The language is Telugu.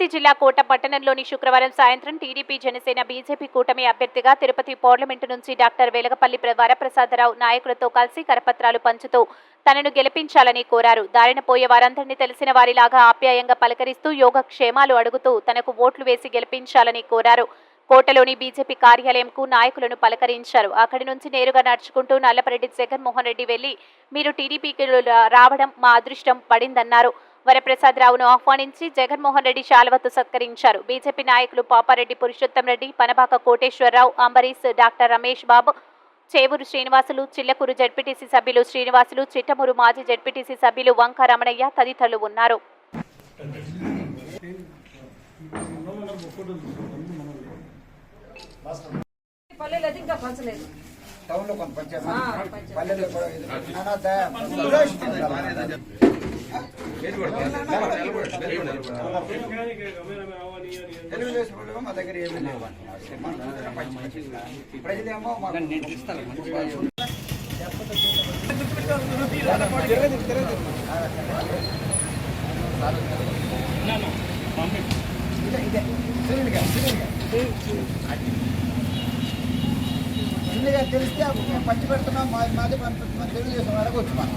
తిరుపతి జిల్లా కోట పట్టణంలోని శుక్రవారం సాయంత్రం టీడీపీ జనసేన బీజేపీ కూటమి అభ్యర్థిగా తిరుపతి పార్లమెంటు నుంచి డాక్టర్ వెలగపల్లి వరప్రసాదరావు నాయకులతో కలిసి కరపత్రాలు పంచుతూ తనను గెలిపించాలని కోరారు. దారిన పోయే వారందరినీ తెలిసిన వారిలాగా ఆప్యాయంగా పలకరిస్తూ యోగక్షేమాలు అడుగుతూ తనకు ఓట్లు వేసి గెలిపించాలని కోరారు. కోటలోని బీజేపీ కార్యాలయంకు నాయకులను పలకరించారు. అక్కడి నుంచి నేరుగా నడుచుకుంటూ నల్లపరెడ్డి జగన్మోహన్ రెడ్డి వెళ్ళి మీరు టీడీపీకి రావడం మా అదృష్టం పడిందన్నారు. వరప్రసాదరావును ఆహ్వానించి జగన్మోహన్ రెడ్డి శాలువతో సత్కరించారు. బీజేపీ నాయకులు పాపారెడ్డి పురుషోత్తం రెడ్డి పనబాక కోటేశ్వరరావు అంబరీష్ డాక్టర్ రమేష్ బాబు చేవూరు శ్రీనివాసులు చిల్లకూరు జడ్పీటీసీ సభ్యులు శ్రీనివాసులు చిట్టమూరు మాజీ జడ్పీటీసీ సభ్యులు వంక రమణయ్య తదితరులు ఉన్నారు. కొంత కూడా తెలుగుదేశం మా దగ్గర ఏమీ లేవు మంచి ప్రజలేమో తెలిస్తే పంచి పెడుతున్నాం మా మాది పంపిస్తున్నాం తెలుగుదేశం అడగొచ్చు మనం